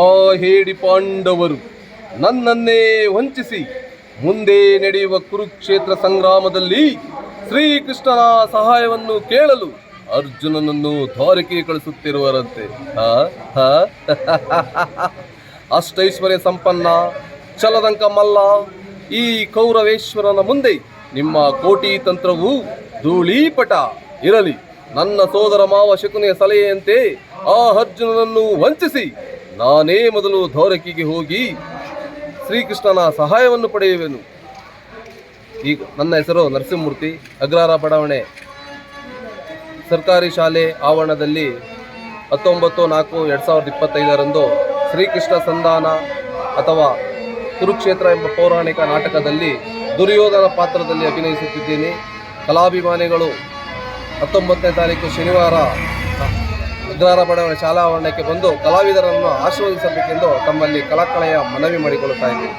ಆ ಹೇಡಿ ಪಾಂಡವರು ನನ್ನನ್ನೇ ವಂಚಿಸಿ ಮುಂದೆ ನಡೆಯುವ ಕುರುಕ್ಷೇತ್ರ ಸಂಗ್ರಾಮದಲ್ಲಿ ಶ್ರೀಕೃಷ್ಣನ ಸಹಾಯವನ್ನು ಕೇಳಲು ಅರ್ಜುನನನ್ನು ಧಾರಿಕೆ ಕಳಿಸುತ್ತಿರುವರಂತೆ. ಅಷ್ಟೈಶ್ವರ್ಯ ಸಂಪನ್ನ, ಚಲದಂಕ ಮಲ್ಲ, ಈ ಕೌರವೇಶ್ವರನ ಮುಂದೆ ನಿಮ್ಮ ಕೋಟಿ ತಂತ್ರವು ಧೂಳೀಪಟ ಇರಲಿ. ನನ್ನ ಸೋದರ ಮಾವ ಶಕುನಿಯ ಸಲಹೆಯಂತೆ ಆ ಅರ್ಜುನನನ್ನು ವಂಚಿಸಿ ನಾನೇ ಮೊದಲು ಧೋರಕಿಗೆ ಹೋಗಿ ಶ್ರೀಕೃಷ್ಣನ ಸಹಾಯವನ್ನು ಪಡೆಯುವೆನು. ಈಗ ನನ್ನ ಹೆಸರು ನರಸಿಂಹಮೂರ್ತಿ, ಅಗ್ರಹಾರ ಬಡಾವಣೆ. ಸರ್ಕಾರಿ ಶಾಲೆ ಆವರಣದಲ್ಲಿ ಹತ್ತೊಂಬತ್ತು ನಾಲ್ಕು ಎರಡು ಸಾವಿರದ ಇಪ್ಪತ್ತೈದರಂದು ಶ್ರೀಕೃಷ್ಣ ಸಂಧಾನ ಅಥವಾ ಕುರುಕ್ಷೇತ್ರ ಎಂಬ ಪೌರಾಣಿಕ ನಾಟಕದಲ್ಲಿ ದುರ್ಯೋಧನ ಪಾತ್ರದಲ್ಲಿ ಅಭಿನಯಿಸುತ್ತಿದ್ದೇನೆ. ಕಲಾಭಿಮಾನಿಗಳು ಹತ್ತೊಂಬತ್ತನೇ ತಾರೀಕು ಶನಿವಾರ ಅಗ್ರಹಾರ ಬಡಾವಣೆ ಶಾಲಾ ಆವರಣಕ್ಕೆ ಬಂದು ಕಲಾವಿದರನ್ನು ಆಶೀರ್ವದಿಸಬೇಕೆಂದು ತಮ್ಮಲ್ಲಿ ಕಲಾಕಳೆಯ ಮನವಿ ಮಾಡಿಕೊಳ್ಳುತ್ತಾ ಇದ್ದೀನಿ.